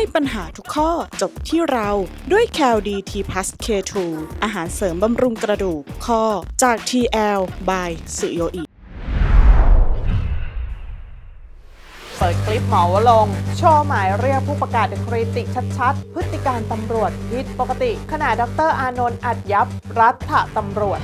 ให้ปัญหาทุกข้อจบที่เราด้วย c a l d t p l u s K2 อาหารเสริมบำรุงกระดูกข้อจาก TL by สุโยอิเปิดคลิปหมอวลง โชว์หมายเรียกผู้ประกาศดคริติกชัดๆ พฤติการตำรวจผิดปกติ ขณะดรอานนท์อัดยับรัฐตำรวจ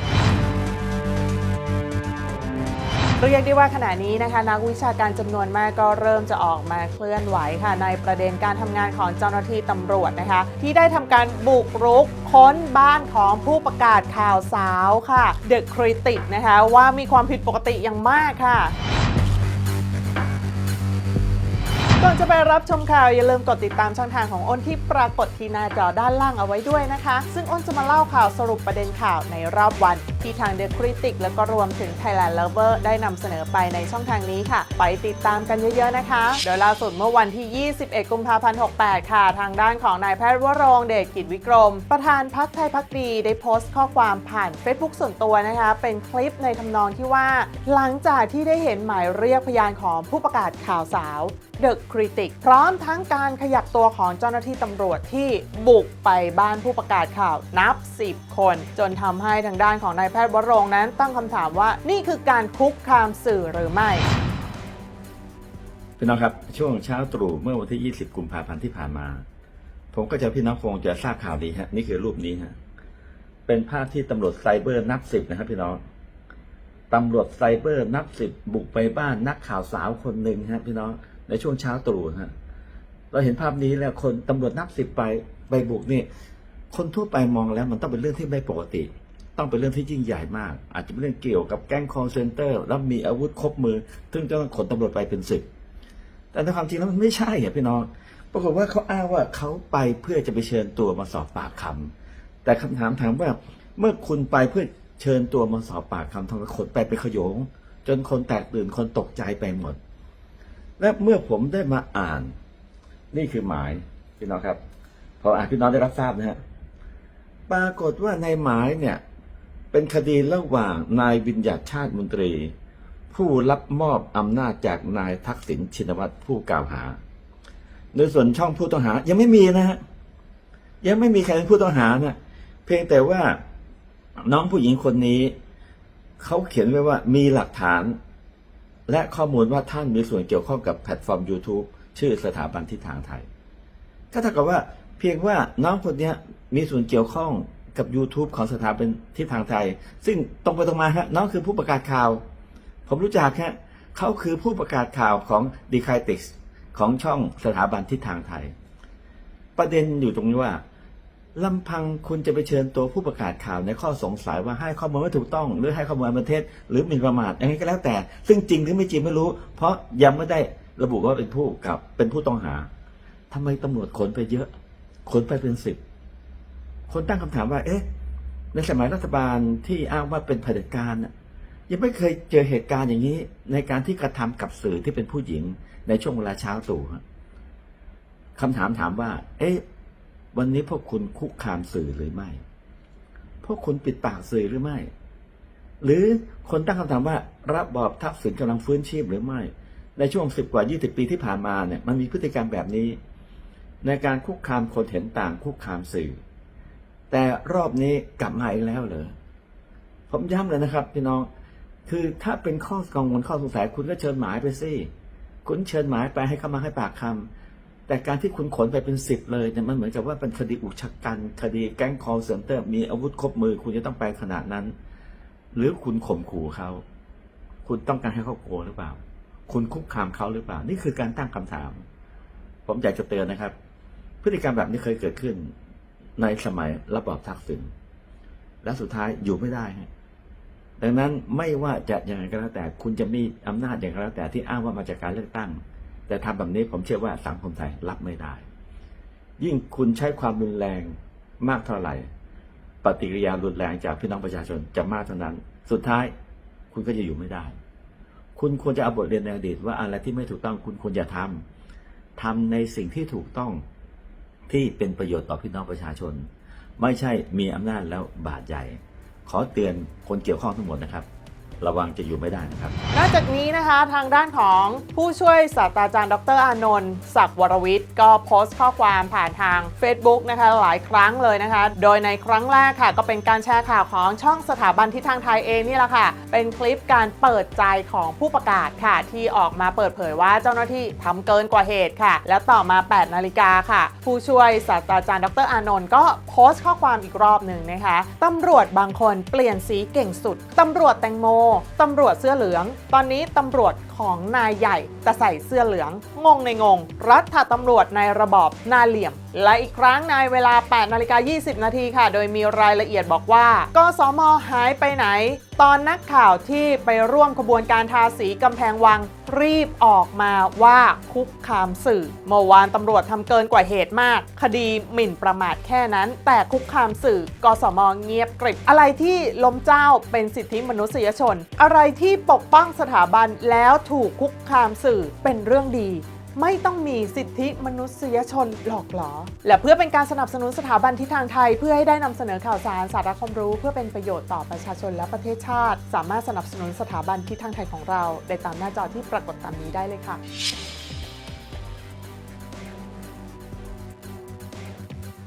เรียกได้ว่าขณะนี้นะคะ นักวิชาการจำนวนมากก็เริ่มจะออกมาเคลื่อนไหวค่ะ ในประเด็นการทำงานของเจ้าหน้าที่ตำรวจนะคะ ที่ได้ทำการบุกรุกค้นบ้านของผู้ประกาศข่าวสาวค่ะเดอะคริติกนะคะว่ามีความผิดปกติอย่างมากค่ะก่อนจะไปรับชมข่าว อย่าลืมกดติดตามช่องทางของอ้นที่ปรากฏที่หน้าจอด้านล่างเอาไว้ด้วยนะคะ ซึ่งอ้นจะมาเล่าข่าวสรุปประเด็นข่าวในรอบวัน ที่ทาง The Critic และก็รวมถึง Thailand Lover ได้นำเสนอไปในช่องทางนี้ค่ะ ไปติดตามกันเยอะๆนะคะ โดยล่าสุดเมื่อวันที่ 21 กุมภาพันธ์ 68 ค่ะ ทางด้านของนายแพทย์วรงเดชกิจวิกรม ประธานพักไทยพักดีได้โพสต์ข้อความผ่าน Facebook ส่วนตัวนะคะ เป็นคลิปในทำนองที่ว่า หลังจากที่ได้เห็นหมายเรียกพยานของผู้ประกาศข่าวสาว The Critic พร้อมทั้งการขยับตัวของเจ้าหน้าที่ตำรวจที่บุกไปบ้านผู้ประกาศข่าวนับ 10 คน จนทำให้ทางด้านของนายแพทย์วรงนั้นตั้งคำถามว่านี่คือการคุกคามสื่อหรือไม่พี่น้องครับช่วงเช้าตรู่เมื่อวันที่ 20 กุมภาพันธ์ที่ผ่านมา ผมก็จะพี่น้องคงจะทราบข่าวดีฮะนี่คือรูปนี้ฮะเป็นภาพที่ตำรวจไซเบอร์นับสิบนะครับพี่น้องตำรวจไซเบอร์นับสิบบุกไปบ้านนักข่าวสาวคนหนึ่งฮะพี่น้องในช่วงเช้าตรู่ฮะเราเห็นภาพนี้แล้วคนตำรวจนับสิบไปไปบุกนี่คนทั่วไปมองแล้วมันต้องเป็นเรื่องที่ไม่ปกติ ต้องเป็นเรื่องที่ยิ่งใหญ่มาก อาจจะเป็นเรื่องเกี่ยวกับแก๊งคอร์เซนเตอร์แล้วมีอาวุธครบมือ ซึ่งจะต้องขนตำรวจไปเป็นสิบแต่ในความจริงแล้วมันไม่ใช่อะพี่น้องปรากฏว่าเขาอ้างว่าเขาไปเพื่อจะไปเชิญตัวมาสอบปากคำแต่คำถามถามว่าเมื่อคุณไปเพื่อเชิญตัวมาสอบปากคำทำไมคนไปเป็นขโยง จนคนแตกตื่นคนตกใจไปหมด และเมื่อผมได้มาอ่าน นี่คือหมายพี่น้องครับพออ่านพี่น้องได้รับทราบนะฮะปรากฏว่าในหมายเนี่ย เป็นคดีระหว่างนายวิญญาตชาติมนตรี ผู้รับมอบอำนาจจากนายทักษิณชินวัตรผู้กล่าวหา โดยส่วนช่องผู้ต้องหายังไม่มีนะฮะยังไม่มีใครเป็นผู้ต้องหานะเพียงแต่ว่าน้องผู้หญิงคนนี้เขาเขียนไว้ว่ามีหลักฐาน และข้อมูลว่าท่านมีส่วนเกี่ยวข้องกับแพลตฟอร์ม YouTube ชื่อสถาบันทิศทางไทย ก็เท่ากับว่าเพียงว่าน้องคนนี้มีส่วนเกี่ยวข้อง กับ YouTube ของสถาบันทิศทางไทย ซึ่งตรงไปตรงมาฮะน้องคือผู้ประกาศข่าว ผมรู้จักฮะเขาคือผู้ประกาศข่าวของ d e c r i t i c s ของช่องสถาบันทิศทางไทย ประเด็นอยู่ตรงนี้ว่าลำพังคุณจะไปเชิญตัวผู้ประกาศข่าวในข้อสงสัยว่าให้ข้อมูลไม่ถูกต้อง หรือให้ข้อมูลอันเป็นเท็จหรือหมิ่นประมาทอย่างนี้ก็แล้วแต่ ซึ่งจริงหรือไม่จริงไม่รู้ เพราะยังไม่ได้ระบุว่าเป็นผู้กับเป็นผู้ต้องหาทำไมตำรวจขนไปเยอะ ขนไปเป็นสิบ คนตั้งคำถามว่า เอ๊ะ ในสมัยรัฐบาลที่อ้างว่าเป็นเผด็จการยังไม่เคยเจอเหตุการณ์อย่างนี้ ในการที่กระทำกับสื่อที่เป็นผู้หญิงในช่วงเวลาเช้าตรู่ฮะคำถามถามว่า เอ๊ะ วันนี้พวกคุณคุกคามสื่อหรือไม่ พวกคุณปิดปากสื่อหรือไม่ หรือคนตั้งคำถามว่ารับบอบทักษิณกำลังฟื้นชีพหรือไม่ ในช่วงสิบกว่ายี่สิบปีที่ผ่านมาเนี่ย มันมีพฤติกรรมแบบนี้ ในการคุกคามคนเห็นต่างคุกคามสื่อ แต่รอบนี้กลับมาอีกแล้วเหรอผมย้ำเลยนะครับ พี่น้อง คือถ้าเป็นข้อกังวลข้อสงสัยคุณก็เชิญหมายไปสิคุณเชิญหมายไปให้เข้ามาให้ปากคำแต่การที่คุณขนไปเป็นสิบเลยเนี่ยมันเหมือนกับว่าเป็นคดีอุกชะกันคดีแก๊งคอลเซ็นเตอร์มีอาวุธครบมือ คุณจะต้องไปขนาดนั้น หรือคุณข่มขู่เขา คุณต้องการให้เขาโกลัวหรือเปล่า คุณคุกคามเขาหรือเปล่า นี่คือการตั้งคำถาม ผมอยากจะเตือนนะครับ พฤติกรรมแบบนี้เคยเกิดขึ้น ในสมัยระบอบทักษิณและสุดท้ายอยู่ไม่ได้ดังนั้นไม่ว่าจะยังไงก็แล้วแต่คุณจะมีอำนาจอย่างไรก็แล้วแต่ที่อ้างว่ามาจากการเลือกตั้ง แต่ทำแบบนี้ผมเชื่อว่าสังคมไทยรับไม่ได้ ยิ่งคุณใช้ความรุนแรงมากเท่าไหร่ ปฏิกิริยารุนแรงจากพี่น้องประชาชนจะมากเท่านั้น สุดท้ายคุณก็จะอยู่ไม่ได้ คุณควรจะเอาบทเรียนในอดีตว่าอะไรที่ไม่ถูกต้องคุณควรจะทำทำในสิ่งที่ถูกต้อง ที่เป็นประโยชน์ต่อพี่น้องประชาชน ไม่ใช่มีอำนาจแล้วบาดใหญ่ ขอเตือนคนเกี่ยวข้องทั้งหมดนะครับ ระวังจะอยู่ไม่ได้นะครับ นอกจากนี้นะคะทางด้านของผู้ช่วยศาสตราจารย์ ดรอานนท์ศักดิ์วรวิทย์ก็โพสต์ข้อความผ่านทาง Facebook นะคะหลายครั้งเลยนะคะ โดยในครั้งแรกค่ะ ก็เป็นการแชร์ข่าวของช่องสถาบันทิศทางไทยเองนี่แหละค่ะ เป็นคลิปการเปิดใจของผู้ประกาศค่ะ ที่ออกมาเปิดเผยว่าเจ้าหน้าที่ทำเกินกว่าเหตุค่ะ แล้วต่อมา 8 นาฬิกาค่ะ ผู้ช่วยศาสตราจารย์ ดรอานนท์ก็โพสต์ข้อความอีกรอบหนึ่งนะคะตำรวจบางคนเปลี่ยนสีเก่งสุดตำรวจแตงโมตำรวจเสื้อเหลือง ตอนนี้ตำรวจของนายใหญ่แต่ใส่เสื้อเหลือง งงในงง รัฐตำรวจในระบอบนาเหลี่ยม และอีกครั้งในเวลา 8 นาฬิกา 20 นาทีค่ะ โดยมีรายละเอียดบอกว่า กสมหายไปไหน ตอนนักข่าวที่ไปร่วมขบวนการทาสีกำแพงวังรีบออกมาว่าคุกคามสื่อ เมื่อวานตำรวจทำเกินกว่าเหตุมาก คดีหมิ่นประมาทแค่นั้น แต่คุกคามสื่อกสมเงียบกริบ อะไรที่ล้มเจ้าเป็นสิทธิมนุษยชน อะไรที่ปกป้องสถาบันแล้วถูกคุกคามสื่อเป็นเรื่องดี ไม่ต้องมีสิทธิมนุษยชนหลอกหลอ และเพื่อเป็นการสนับสนุนสถาบันทิศทางไทย เพื่อให้ได้นำเสนอข่าวสารสาระความรู้ เพื่อเป็นประโยชน์ต่อประชาชนและประเทศชาติ สามารถสนับสนุนสถาบันทิศทางไทยของเราได้ตามหน้าจอที่ปรากฏตามนี้ได้เลยค่ะ